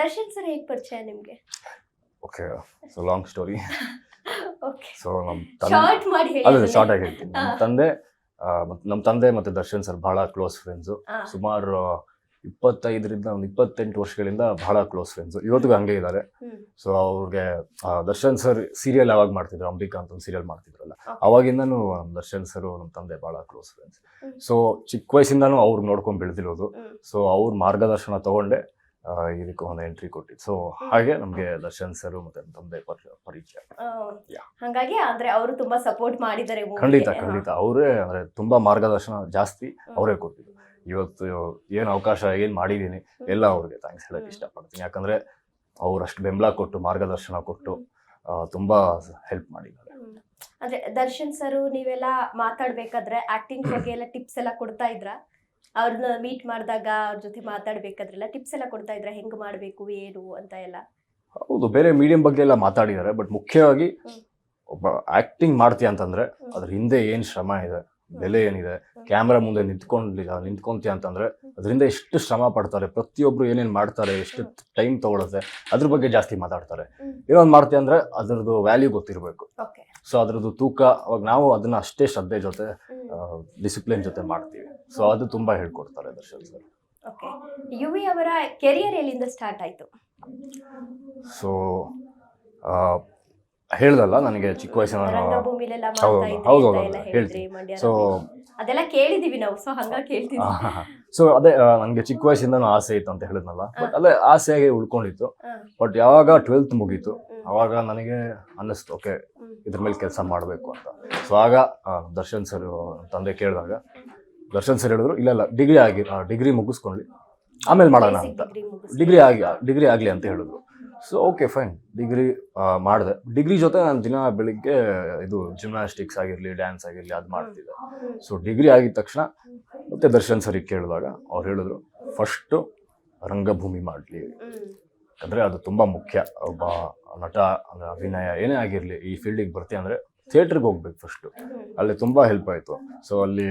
Darshan sir ಹೇಗೆ ಪರಿಚಯ ನಿಮಗೆ? Okay so long story okay so ನಮ್ಮ ತಂದೆ ಶಾರ್ಟ್ ಮಾಡಿ ಹೇಳಿ ಅದನ್ನ. ಶಾರ್ಟ್ ಆಗಿ ಹೇಳ್ತೀನಿ. ನಮ್ಮ ತಂದೆ ಮತ್ತು ನಮ್ಮ ತಂದೆ ಮತ್ತು ದರ್ಶನ್ ಸರ್ ಬಹಳ ಕ್ಲೋಸ್ ಫ್ರೆಂಡ್ಸು. ಸುಮಾರು ಇಪ್ಪತ್ತೈದರಿಂದ ಒಂದು ಇಪ್ಪತ್ತೆಂಟು ವರ್ಷಗಳಿಂದ ಬಹಳ ಕ್ಲೋಸ್ ಫ್ರೆಂಡ್ಸ್ ಇವತ್ತಿಗೂ ಹಂಗೆ ಇದ್ದಾರೆ. ಸೊ ಅವ್ರಿಗೆ ದರ್ಶನ್ ಸರ್ ಸೀರಿಯಲ್ ಯಾವಾಗ ಮಾಡ್ತಿದ್ರು? ಅಂಬಿಕಾ ಅಂತ ಒಂದು ಸೀರಿಯಲ್ ಮಾಡ್ತಿದ್ರಲ್ಲ. ಅವಾಗಿಂದನೂ ನಮ್ಮ ದರ್ಶನ್ ಸರ್ ನಮ್ಮ ತಂದೆ ಬಹಳ ಕ್ಲೋಸ್ ಫ್ರೆಂಡ್ಸ್. ಸೊ ಚಿಕ್ಕ ವಯಸ್ಸಿಂದನೂ ಅವ್ರಿಗೆ ನೋಡ್ಕೊಂಡು ಬೆಳೆದಿರೋದು. ಸೊ ಅವ್ರ ಮಾರ್ಗದರ್ಶನ ತಗೊಂಡೆ. ಇದಕ್ಕೆ ಒಂದು ಎಂಟ್ರಿ ಕೊಟ್ಟಿದ್ದು. ಸೊ ಹಾಗೆ ನಮಗೆ ದರ್ಶನ್ ಸರ್ ಮತ್ತೆ ತಂದೆ ಪರಿಚಯ ಹಾಗಾಗಿ ಅಂದ್ರೆ ಅವರು ತುಂಬಾ ಸಪೋರ್ಟ್ ಮಾಡಿದ್ದಾರೆ ಖಂಡಿತ ಖಂಡಿತ. ಅವರೇ ಅಂದ್ರೆ ತುಂಬಾ ಮಾರ್ಗದರ್ಶನ ಜಾಸ್ತಿ ಅವರೇ ಕೊಟ್ಟಿದ್ದು. ಇವತ್ತು ಏನು ಅವಕಾಶ ಏನು ಮಾಡಿದ್ದೀನಿ ಎಲ್ಲ ಅವ್ರಿಗೆ ಥ್ಯಾಂಕ್ಸ್ ಹೇಳಕ್ಕೆ. ಇಷ್ಟಪಡ್ತೀನಿ. ಯಾಕಂದ್ರೆ ಅವ್ರು ಅಷ್ಟು ಬೆಂಬಲ ಕೊಟ್ಟು ಮಾರ್ಗದರ್ಶನ ಕೊಟ್ಟು ತುಂಬಾ ಹೆಲ್ಪ್ ಮಾಡಿದ್ದಾರೆ. ಅಂದ್ರೆ ದರ್ಶನ್ ಸರ್ ನೀವೆಲ್ಲ ಮಾತಾಡ್ಬೇಕಾದ್ರೆ ಆಕ್ಟಿಂಗ್ ಬಗ್ಗೆ ಎಲ್ಲ ಟಿಪ್ಸ್ ಎಲ್ಲ ಕೊಡ್ತಾ ಇದ್ರ? ಅವ್ರನ್ನ ಮೀಟ್ ಮಾಡಿದಾಗ ಅವ್ರ ಜೊತೆ ಮಾತಾಡ್ಬೇಕಾದ್ರೆಲ್ಲ ಟಿಪ್ಸ್ ಎಲ್ಲ ಕೊಡ್ತಾ ಇದ್ರ ಹೆಂಗ್ ಮಾಡ್ಬೇಕು ಏನು ಅಂತ ಎಲ್ಲ. ಹೌದು ಬೇರೆ ಮೀಡಿಯಂ ಬಗ್ಗೆ ಎಲ್ಲ ಮಾತಾಡಿದ್ದಾರೆ ಬಟ್ ಮುಖ್ಯವಾಗಿ ಒಬ್ಬ ಆಕ್ಟಿಂಗ್ ಮಾಡ್ತೀಯ ಅಂತಂದ್ರೆ. ಅದ್ರ ಹಿಂದೆ ಏನ್ ಶ್ರಮ ಇದೆ ಬೆಲೆ ಏನಿದೆ. ಕ್ಯಾಮ್ರಾ ಮುಂದೆ ನಿಂತ್ಕೊಂಡಿಲ್ಲ ನಿಂತ್ಕೊಂತೀಯ ಅಂತಂದ್ರೆ ಅದರಿಂದ ಎಷ್ಟು ಶ್ರಮ ಪಡ್ತಾರೆ ಪ್ರತಿಯೊಬ್ರು ಏನೇನು ಮಾಡ್ತಾರೆ ಎಷ್ಟು ಟೈಮ್ ತಗೊಳುತ್ತೆ ಅದ್ರ ಬಗ್ಗೆ ಜಾಸ್ತಿ ಮಾತಾಡ್ತಾರೆ. ಇನ್ನೊಂದು ಏನೊಂದು ಮಾಡ್ತೀಯ ಅಂದ್ರೆ ಅದ್ರದ್ದು ವ್ಯಾಲ್ಯೂ ಗೊತ್ತಿರಬೇಕು. ಓಕೆ ಸೊ ಅದ್ರದ್ದು ತೂಕ ಅವಾಗ ನಾವು ಅದನ್ನ ಅಷ್ಟೇ ಶ್ರದ್ಧೆ ಜೊತೆ ಡಿಸಿಪ್ಲಿನ್ ಜೊತೆ ಮಾಡ್ತೀವಿ. ಸೊ ಅದು ತುಂಬಾ ಹೇಳ್ಕೊಡ್ತಾರೆ ದರ್ಶನ್ ಸರ್. ಓಕೆ. ಯುವಿ ಅವರ ಕೆರಿಯರ್ ಎಲ್ಲಿಂದ ಸ್ಟಾರ್ಟ್ ಆಯ್ತು? ಸೊ ಹೇಳ್ದಲ್ಲ ನನಗೆ ಚಿಕ್ಕ ವಯಸ್ಸಿನ ರಂಗಭೂಮಿಲೆಲ್ಲ ಹೌದು, ಇದ್ರಿ ಹೌದು, ಅಂತ ಹೌದು, ಎಲ್ಲ ಹೌದು, ಹೇಳಿದ್ರಿ ಹೇಳ್ತೀನಿ. ಮಂಡ್ಯ ಸೊ ಅದೆಲ್ಲ ಕೇಳಿದೀವಿ ನಾವು ಸೊ ಹಂಗಾಗಿ ಸೊ ಅದೇ ನನಗೆ ಚಿಕ್ಕ ವಯಸ್ಸಿಂದನೂ ಆಸೆ ಇತ್ತು ಅಂತ ಹೇಳಿದ್ನಲ್ಲ ಬಟ್ ಅಲ್ಲೇ ಆಸೆಯಾಗಿ ಉಳ್ಕೊಂಡಿತ್ತು ಹಾ. ಬಟ್ ಯಾವಾಗ ಟ್ವೆಲ್ತ್ ಮುಗೀತು. ಅವಾಗ ನನಗೆ ಅನ್ನಿಸ್ತು ಓಕೆ ಹ್ಮ್. ಇದ್ರ ಮೇಲೆ ಕೆಲಸ ಮಾಡಬೇಕು ಅಂತ ಸೊ ಆಗ ಆ, ದರ್ಶನ್ ಸರ್ ತಂದೆ ಕೇಳಿದಾಗ ದರ್ಶನ್ ಸರ್ ಹೇಳಿದ್ರು ಇಲ್ಲ ಇಲ್ಲ ಡಿಗ್ರಿ ಆಗಿ ಡಿಗ್ರಿ ಮುಗಿಸ್ಕೊಳ್ಳಿ ಆಮೇಲೆ ಮಾಡೋಣ ಅಂತ ಮುಗಿಸಿ. ಡಿಗ್ರಿ ಆಗಿ ಡಿಗ್ರಿ ಆಗಲಿ ಅಂತ ಹೇಳಿದ್ರು ಸೊ ಓಕೆ ಫೈನ್ ಡಿಗ್ರಿ ಮಾಡಿದೆ ಡಿಗ್ರಿ ಜೊತೆ ನಾನು ದಿನ ಬೆಳಿಗ್ಗೆ ಇದು ಜಿಮ್ನಾಸ್ಟಿಕ್ಸ್ ಆಗಿರಲಿ ಡ್ಯಾನ್ಸ್ ಆಗಿರಲಿ ಅದು ಮಾಡ್ತಿದ್ದೆ. ಸೊ ಡಿಗ್ರಿ ಆಗಿದ ತಕ್ಷಣ ಮತ್ತೆ ದರ್ಶನ್ ಸರಿ ಕೇಳಿದಾಗ ಅವ್ರು ಹೇಳಿದ್ರು ಫಸ್ಟು ರಂಗಭೂಮಿ ಮಾಡಲಿ ಯಾಕಂದರೆ ಅಂದರೆ ಅದು ತುಂಬ ಮುಖ್ಯ ಒಬ್ಬ ನಟ ಅಂದರೆ ಅಭಿನಯ ಏನೇ ಆಗಿರಲಿ ಈ ಫೀಲ್ಡಿಗೆ ಬರ್ತೀಯ ಅಂದರೆ ಥಿಯೇಟ್ರಿಗೆ ಹೋಗ್ಬೇಕು ಫಸ್ಟು. ಅಲ್ಲಿ ತುಂಬ ಹೆಲ್ಪ್ ಆಯಿತು ಸೊ ಅಲ್ಲಿ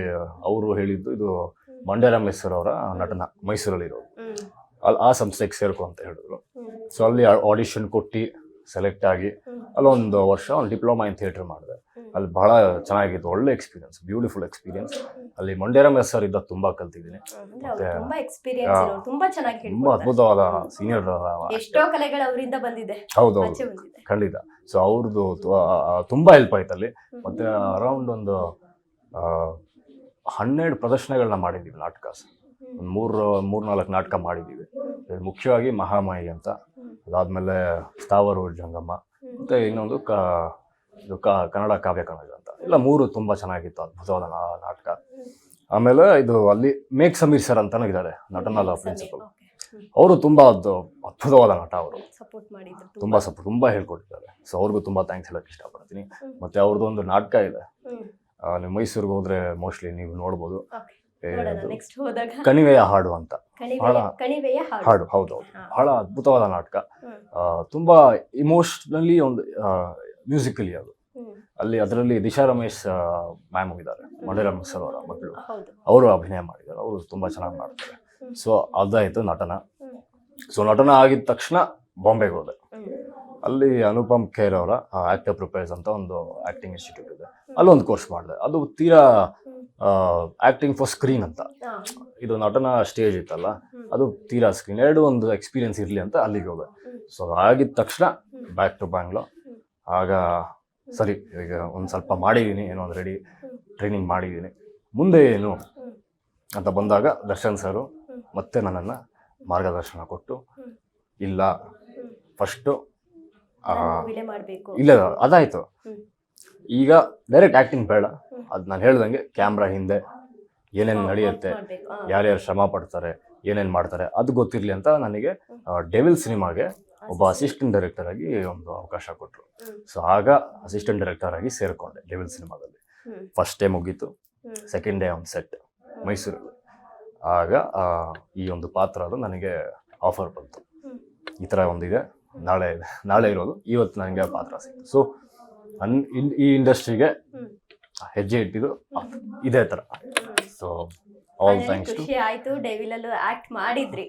ಅವರು ಹೇಳಿದ್ದು ಇದು ಮಂಡ್ಯ ರಮೇಶ್ವರ್ ಅವರ ನಟನ ಮೈಸೂರಲ್ಲಿರೋದು. ಅಲ್ಲಿ ಆ ಸಂಸ್ಥೆಗೆ ಸೇರ್ಕೊ ಅಂತ ಹೇಳಿದ್ರು. ಸೊ ಅಲ್ಲಿ ಆಡಿಷನ್ ಕೊಟ್ಟು ಸೆಲೆಕ್ಟ್ ಆಗಿ. ಅಲ್ಲೊಂದು ವರ್ಷ ಒಂದು ಡಿಪ್ಲೊಮಾ ಇನ್ ಥಿಯೇಟರ್ ಮಾಡಿದೆ. ಅಲ್ಲಿ ಬಹಳ ಚೆನ್ನಾಗಿತ್ತು ಒಳ್ಳೆ ಎಕ್ಸ್ಪೀರಿಯನ್ಸ್ ಬ್ಯೂಟಿಫುಲ್ ಎಕ್ಸ್ಪೀರಿಯನ್ಸ್ ಅಲ್ಲಿ ಮಂಡ್ಯ ಎಸ್ ಸರ್ ಇದ್ದ ತುಂಬ ಕಲ್ತಿದ್ದೀನಿ. ತುಂಬ ಅದ್ಭುತವಾದ ಸೀನಿಯರ್ ಎಷ್ಟೋ ಕಲೆಗಳು ಅವರಿಂದ ಬಂದಿದೆ. ಹೌದು ಖಂಡಿತ. ಸೊ ಅವ್ರದ್ದು ತುಂಬಾ ಹೆಲ್ಪ್ ಆಯ್ತು ಅಲ್ಲಿ. ಮತ್ತೆ ಅರೌಂಡ್ ಒಂದು ಹನ್ನೆರಡು ಪ್ರದರ್ಶನಗಳನ್ನ ಮಾಡಿದ್ದೀವಿ ನಾಟಕ. ಒಂದು ಮೂರು ಮೂರ್ನಾಲ್ಕು ನಾಟಕ ಮಾಡಿದ್ದೀವಿ ಮುಖ್ಯವಾಗಿ ಮಹಾಮಾಯಿ ಅಂತ. ಅದಾದ್ಮೇಲೆ ಸ್ಥಾವರ ಜಂಗಮ್ಮ. ಮತ್ತೆ ಇನ್ನೊಂದು ಕ ಇದು ಕ ಕನ್ನಡ ಕಾವ್ಯ ಕನ್ನಡ ಅಂತ. ಇಲ್ಲ ಮೂರು ತುಂಬಾ ಚೆನ್ನಾಗಿತ್ತು ಅದ್ಭುತವಾದ ನಾಟಕ. ಆಮೇಲೆ ಇದು ಅಲ್ಲಿ ಮೇಕ್ ಸಮೀರ್ ಸರ್ ಅಂತಾನು ಇದ್ದಾರೆ ನಟನಲ್ಲ ಪ್ರಿನ್ಸಿಪಲ್ ಅವರು ತುಂಬಾ ಅದು ಅದ್ಭುತವಾದ ನಟ ಅವರು. ಸಪೋರ್ಟ್ ತುಂಬಾ. ಸ್ವಲ್ಪ ತುಂಬಾ ಹೇಳ್ಕೊಟ್ಟಿದ್ದಾರೆ. ಸೊ ಅವ್ರಿಗೂ ತುಂಬಾ ಥ್ಯಾಂಕ್ಸ್ ಹೇಳೋಕೆ ಇಷ್ಟಪಡ್ತೀನಿ. ಮತ್ತು ಅವ್ರದ್ದು ಒಂದು ನಾಟಕ ಇದೆ. ನೀವು ಮೈಸೂರಿಗೆ ಹೋದ್ರೆ ಮೋಸ್ಟ್ಲಿ ನೀವು ನೋಡ್ಬೋದು. ನೆಕ್ಸ್ಟ್ ಹೋದಾಗ. ಕಣಿವೆಯ ಹಾಡು ಅಂತ. ಕಣಿವೆಯ ಹಾಡು. ಹೌದು ಹೌದು. ಬಹಳ ಅದ್ಭುತವಾದ ನಾಟಕ. ತುಂಬಾ ಇಮೋಷನಲಿ ಒಂದು ಮ್ಯೂಸಿಕಲಿ ಅದು. ಅಲ್ಲಿ ಅದರಲ್ಲಿ ದಿಶಾ ರಮೇಶ್ ಮ್ಯಾಮ್ ಇದ್ದಾರೆ ರಮೇಶ್ ಸರ್ ಅವರ ಮಕ್ಕಳು ಅವರು ಅಭಿನಯ ಮಾಡಿದ್ದಾರೆ ಅವರು ತುಂಬಾ ಚೆನ್ನಾಗಿ ಮಾಡ್ತಾರೆ. ಸೊ ಅದಾಯಿತು ನಟನ. ಸೊ ನಟನ ಆಗಿದ ತಕ್ಷಣ ಬಾಂಬೆಗೆ ಹೋದೆ. ಅಲ್ಲಿ ಅನುಪಮ್ ಖೇರ್ ಅವರ ಆಕ್ಟರ್ ಪ್ರಿಪೇರ್ಸ್ ಅಂತ ಒಂದು ಆಕ್ಟಿಂಗ್ ಇನ್ಸ್ಟಿಟ್ಯೂಟ್ ಇದೆ. ಅಲ್ಲೊಂದು ಕೋರ್ಸ್ ಮಾಡಿದೆ. ಅದು ತೀರಾ ಆಕ್ಟಿಂಗ್ ಫಾರ್ ಸ್ಕ್ರೀನ್ ಅಂತ. ಇದು ನಟನ ಸ್ಟೇಜ್ ಇತ್ತಲ್ಲ ಅದು ತೀರಾ ಸ್ಕ್ರೀನ್ ಎರಡು ಒಂದು ಎಕ್ಸ್ಪೀರಿಯನ್ಸ್ ಇರಲಿ ಅಂತ ಅಲ್ಲಿಗೆ ಹೋದೆ. ಸೊ ಆಗಿದ ತಕ್ಷಣ ಬ್ಯಾಕ್ ಟು ಬ್ಯಾಂಗ್ಳೂರ್ ಆಗ ಸರಿ ಈಗ ಒಂದು ಸ್ವಲ್ಪ ಮಾಡಿದ್ದೀನಿ ಏನೋ ಒಂದು ರೆಡಿ ಟ್ರೈನಿಂಗ್ ಮಾಡಿದ್ದೀನಿ ಮುಂದೆ ಏನು? ಅಂತ ಬಂದಾಗ ದರ್ಶನ್ ಸರು ಮತ್ತೆ ನನ್ನನ್ನು ಮಾರ್ಗದರ್ಶನ ಕೊಟ್ಟು ಇಲ್ಲ. ಫಸ್ಟು ಇಲ್ಲ ಅದಾಯಿತು. ಈಗ ಡೈರೆಕ್ಟ್ ಆ್ಯಕ್ಟಿಂಗ್ ಬೇಡ. ಅದು ನಾನು ಹೇಳ್ದಂಗೆ ಕ್ಯಾಮ್ರಾ ಹಿಂದೆ ಏನೇನು ನಡೆಯುತ್ತೆ. ಯಾರ್ಯಾರು ಶ್ರಮ ಪಡ್ತಾರೆ ಏನೇನು ಮಾಡ್ತಾರೆ ಅದು ಗೊತ್ತಿರಲಿ ಅಂತ ನನಗೆ ಡೆವಿಲ್ ಸಿನಿಮಾಗೆ ಒಬ್ಬ ಅಸಿಸ್ಟೆಂಟ್ ಡೈರೆಕ್ಟರ್ ಆಗಿ ಒಂದು ಅವಕಾಶ ಕೊಟ್ಟರು. ಸೊ ಆಗ ಅಸಿಸ್ಟೆಂಟ್ ಡೈರೆಕ್ಟರ್ ಆಗಿ ಸೇರಿಕೊಂಡೆ ಡೆವಿಲ್ ಸಿನಿಮಾದಲ್ಲಿ ಫಸ್ಟ್ ಡೇ ಮುಗೀತು ಸೆಕೆಂಡ್ ಡೇ ಒಂದು ಸೆಟ್ ಮೈಸೂರು. ಆಗ ಈ ಒಂದು ಪಾತ್ರ ಅದು ನನಗೆ ಆಫರ್ ಬಂತು. ಈ ಥರ ಒಂದಿದೆ ನಾಳೆ ಇದೆ ನಾಳೆ ಇರೋದು ಇವತ್ತು ನನಗೆ ಆ ಪಾತ್ರ ಸಿಕ್ತು. ಸೊ ಅನ್ ಇನ್- ಈ ಇಂಡಸ್ಟ್ರಿಗೆ. ಹೆಜ್ಜೆ ಇಟ್ಟಿದ್ದು ಇದೇ ತರ. ಸೊ ಆಲ್ ಥ್ಯಾಂಕ್ಸ್ ಟು ಖುಷಿ ಆಯ್ತು ಡೇವಿಲಲ್ಲೂ ಆಕ್ಟ್ ಮಾಡಿದ್ರಿ